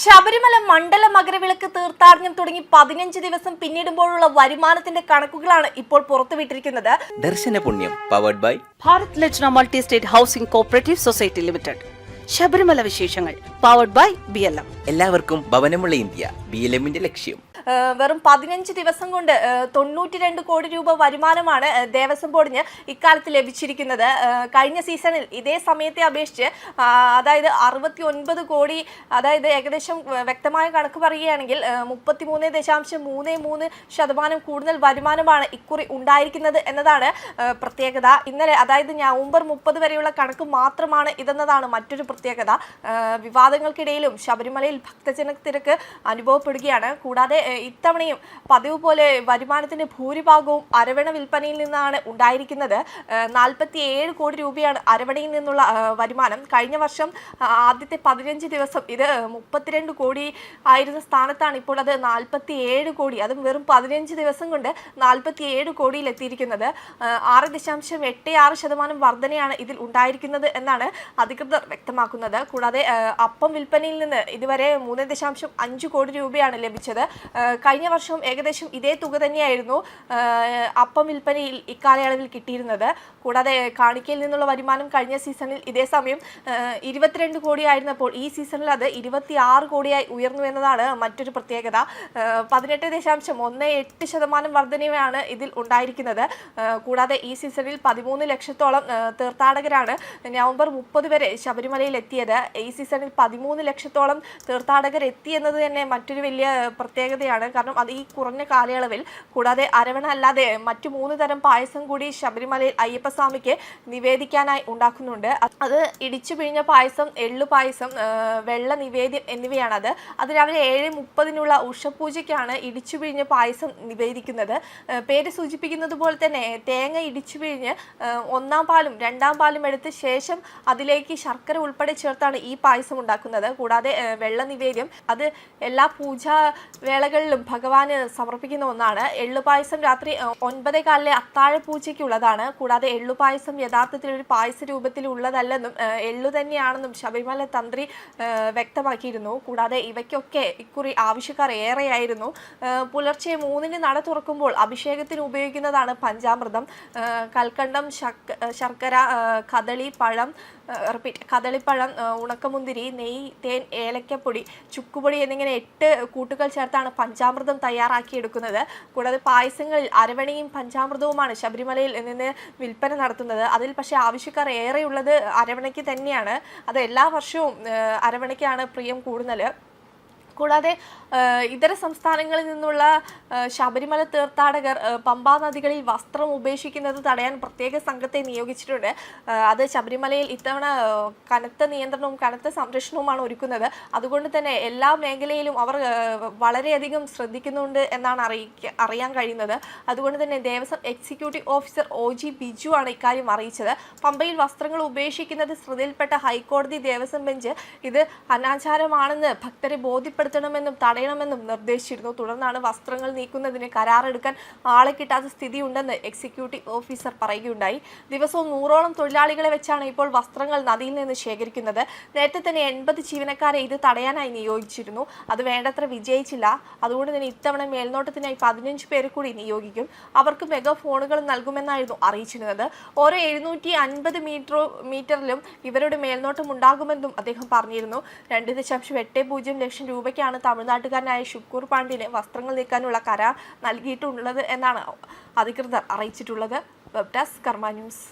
ശബരിമല മണ്ഡല മകരവിളക്ക് തീർത്ഥാടനം തുടങ്ങി പതിനഞ്ച് ദിവസം പിന്നിടുമ്പോഴുള്ള വരുമാനത്തിന്റെ കണക്കുകളാണ് ഇപ്പോൾ പുറത്തുവിട്ടിരിക്കുന്നത്. Darshana Punyam powered by Bharat Lajna multi state housing cooperative society limited. Sabarimala വിശേഷങ്ങൾ powered by B L M എല്ലാവർക്കും ഭവനമുള്ള ഇന്ത്യ ബി എൽ എമ്മിന്റെ ലക്ഷ്യം. വെറും പതിനഞ്ച് ദിവസം കൊണ്ട് തൊണ്ണൂറ്റി രണ്ട് കോടി രൂപ വരുമാനമാണ് ദേവസ്വം ബോർഡിന് ഇക്കാലത്ത് ലഭിച്ചിരിക്കുന്നത്. കഴിഞ്ഞ സീസണിൽ ഇതേ സമയത്തെ അപേക്ഷിച്ച് അതായത് അറുപത്തി ഒൻപത് കോടി അതായത് ഏകദേശം വ്യക്തമായ കണക്ക് പറയുകയാണെങ്കിൽ മുപ്പത്തി മൂന്ന് ദശാംശം മൂന്ന് മൂന്ന് ശതമാനം കൂടുതൽ വരുമാനമാണ് ഇക്കുറി ഉണ്ടായിരിക്കുന്നത് എന്നതാണ് പ്രത്യേകത. ഇന്നലെ അതായത് നവംബർ മുപ്പത് വരെയുള്ള കണക്ക് മാത്രമാണ് ഇതെന്നതാണ് മറ്റൊരു പ്രത്യേകത. വിവാദങ്ങൾക്കിടയിലും ശബരിമലയിൽ ഭക്തജന തിരക്ക് അനുഭവപ്പെടുകയാണ്. കൂടാതെ ഇത്തവണയും പതിവ് പോലെ വരുമാനത്തിന്റെ ഭൂരിഭാഗവും അരവണ വിൽപ്പനയിൽ നിന്നാണ് ഉണ്ടായിരിക്കുന്നത്. നാൽപ്പത്തി ഏഴ് കോടി രൂപയാണ് അരവണയിൽ നിന്നുള്ള വരുമാനം. കഴിഞ്ഞ വർഷം ആദ്യത്തെ പതിനഞ്ച് ദിവസം ഇത് മുപ്പത്തിരണ്ട് കോടി ആയിരുന്ന സ്ഥാനത്താണ് ഇപ്പോൾ അത് നാൽപ്പത്തി ഏഴ് കോടി. അതും വെറും പതിനഞ്ച് ദിവസം കൊണ്ട് നാൽപ്പത്തി ഏഴ് ഏഹ് ആറ് ദശാംശം എട്ട് ആറ് ശതമാനം വർധനയാണ് ഇതിൽ ഉണ്ടായിരിക്കുന്നത് എന്നാണ് അധികൃതർ വ്യക്തമാക്കുന്നത്. കൂടാതെ അപ്പം വിൽപ്പനയിൽ നിന്ന് ഇതുവരെ മൂന്ന് ദശാംശം അഞ്ച് കോടി രൂപയാണ് ലഭിച്ചത്. കഴിഞ്ഞ വർഷം ഏകദേശം ഇതേ തുക തന്നെയായിരുന്നു അപ്പം വിൽപ്പനയിൽ ഇക്കാലയളവിൽ കിട്ടിയിരുന്നത്. കൂടാതെ കാണിക്കയിൽ നിന്നുള്ള വരുമാനം കഴിഞ്ഞ സീസണിൽ ഇതേ സമയം ഇരുപത്തിരണ്ട് കോടിയായിരുന്നപ്പോൾ ഈ സീസണിൽ അത് ഇരുപത്തി ആറ് കോടിയായി ഉയർന്നു എന്നതാണ് മറ്റൊരു പ്രത്യേകത. പതിനെട്ട് ദശാംശം ഒന്ന് എട്ട് ശതമാനം വർധനയാണ് ഇതിൽ ഉണ്ടായിരിക്കുന്നത്. കൂടാതെ ഈ സീസണിൽ പതിമൂന്ന് ലക്ഷത്തോളം തീർത്ഥാടകരാണ് നവംബർ മുപ്പത് വരെ ശബരിമലയിൽ എത്തിയത്. ഈ സീസണിൽ പതിമൂന്ന് ലക്ഷത്തോളം തീർത്ഥാടകർ എത്തി എന്നത് തന്നെ മറ്റൊരു വലിയ പ്രത്യേകതയാണ്. കാരണം അത് ഈ കുറഞ്ഞ കാലയളവിൽ കൂടാതെ അരവണ അല്ലാതെ മറ്റു മൂന്ന് തരം പായസം കൂടി ശബരിമലയിൽ അയ്യപ്പസ്വാമിക്ക് നിവേദിക്കാനായി ഉണ്ടാക്കുന്നുണ്ട്. അത് ഇടിച്ചു പിഴിഞ്ഞ പായസം എള്ളു പായസം വെള്ള നിവേദ്യം എന്നിവയാണ് അത് രാവിലെ ഏഴ് മുപ്പതിനുള്ള ഉഷപൂജയ്ക്കാണ് ഇടിച്ചു പിഴിഞ്ഞ പായസം നിവേദിക്കുന്നത്. പേര് സൂചിപ്പിക്കുന്നത് പോലെ തന്നെ തേങ്ങ ഇടിച്ചു പിഴിഞ്ഞ് ഒന്നാം പാലും രണ്ടാം പാലും എടുത്ത ശേഷം അതിലേക്ക് ശർക്കര ഉൾപ്പെടെ ചേർത്താണ് ഈ പായസം ഉണ്ടാക്കുന്നത്. കൂടാതെ വെള്ള നിവേദ്യം. അത് എല്ലാ പൂജാ വേളകളിലും ഭഗവാന് സമർപ്പിക്കുന്ന ഒന്നാണ്. എള്ളുപായസം രാത്രി ഒൻപതേ കാലിലെ അത്താഴപൂജയ്ക്കുള്ളതാണ്. കൂടാതെ എള്ളുപായസം യഥാർത്ഥത്തിൽ ഒരു പായസ രൂപത്തിൽ ഉള്ളതല്ലെന്നും എള്ളു തന്നെയാണെന്നും ശബരിമല തന്ത്രി വ്യക്തമാക്കിയിരുന്നു. കൂടാതെ ഇവയ്ക്കൊക്കെ ഇക്കുറി ആവശ്യക്കാർ ഏറെയായിരുന്നു. പുലർച്ചെ മൂന്നിന് നട തുറക്കുമ്പോൾ അഭിഷേകത്തിന് ഉപയോഗിക്കുന്നതാണ് പഞ്ചാമൃതം. കൽക്കണ്ടം ശർക്കര കദളി പഴം റിപ്പീറ്റ് കദളിപ്പഴം ഉണക്കമുന്തിരി നെയ് തേൻ ഏലക്കപ്പൊടി ചുക്കുപൊടി എന്നിങ്ങനെ എട്ട് കൂട്ടുകൾ ചേർത്താണ് പഞ്ചാമൃതം തയ്യാറാക്കിയെടുക്കുന്നത്. കൂടാതെ പായസങ്ങളിൽ അരവണയും പഞ്ചാമൃതവുമാണ് ശബരിമലയിൽ നിന്ന് വിൽപ്പന നടത്തുന്നത്. അതിൽ പക്ഷേ ആവശ്യക്കാർ ഏറെയുള്ളത് അരവണയ്ക്ക് തന്നെയാണ്. അത് എല്ലാ വർഷവും അരവണയ്ക്കാണ് പ്രിയം കൂടുതൽ കൂടാതെ ഇതര സംസ്ഥാനങ്ങളിൽ നിന്നുള്ള ശബരിമല തീർത്ഥാടകർ പമ്പാ നദികളിൽ വസ്ത്രം ഉപേക്ഷിക്കുന്നത് തടയാൻ പ്രത്യേക സംഘത്തെ നിയോഗിച്ചിട്ടുണ്ട്. അത് ശബരിമലയിൽ ഇത്തവണ കനത്ത നിയന്ത്രണവും കനത്ത സംരക്ഷണവുമാണ് ഒരുക്കുന്നത്. അതുകൊണ്ട് തന്നെ എല്ലാ മേഖലയിലും അവർ വളരെയധികം ശ്രദ്ധിക്കുന്നുണ്ട് എന്നാണ് അറിയിക്ക അറിയാൻ കഴിയുന്നത്. അതുകൊണ്ട് തന്നെ Devaswom executive officer O G Biju ആണ് ഇക്കാര്യം അറിയിച്ചത്. പമ്പയിൽ വസ്ത്രങ്ങൾ ഉപേക്ഷിക്കുന്നത് ശ്രദ്ധയിൽപ്പെട്ട ഹൈക്കോടതി ദേവസ്വം ബെഞ്ച് ഇത് അനാചാരമാണെന്ന് ഭക്തരെ ബോധ്യപ്പെടുത്തണമെന്നും തടയണമെന്നും നിർദ്ദേശിച്ചിരുന്നു. തുടർന്നാണ് വസ്ത്രങ്ങൾ നീക്കുന്നതിന് കരാറെടുക്കാൻ ആളെ കിട്ടാത്ത സ്ഥിതിയുണ്ടെന്ന് എക്സിക്യൂട്ടീവ് ഓഫീസർ പറയുകയുണ്ടായി. ദിവസവും നൂറോളം തൊഴിലാളികളെ വെച്ചാണ് ഇപ്പോൾ വസ്ത്രങ്ങൾ നദിയിൽ നിന്ന് ശേഖരിക്കുന്നത്. നേരത്തെ തന്നെ എൺപത് ജീവനക്കാരെ ഇത് തടയാനായി നിയോഗിച്ചിരുന്നു. അത് വേണ്ടത്ര വിജയിച്ചില്ല. അതുകൊണ്ട് തന്നെ ഇത്തവണ മേൽനോട്ടത്തിനായി പതിനഞ്ച് പേരെ കൂടി നിയോഗിക്കും. അവർക്ക് മെഗാ ഫോണുകൾ നൽകുമെന്നായിരുന്നു അറിയിച്ചിരുന്നത്. ഓരോ എഴുന്നൂറ്റി അൻപത് മീറ്റർ മീറ്ററിലും ഇവരുടെ മേൽനോട്ടം ഉണ്ടാകുമെന്നും അദ്ദേഹം പറഞ്ഞിരുന്നു. രണ്ട് ദശാംശം എട്ട് പൂജ്യം ലക്ഷം രൂപയ്ക്കാണ് തമിഴ്നാട്ടുകാരനായ ഷുക്കൂർ പാണ്ഡ്യന് വസ്ത്രങ്ങൾ നീക്കാനുള്ള കരാർ നൽകിയിട്ടുള്ളത് എന്നാണ് അധികൃതർ അറിയിച്ചിട്ടുള്ളത്. Web desk Karma news.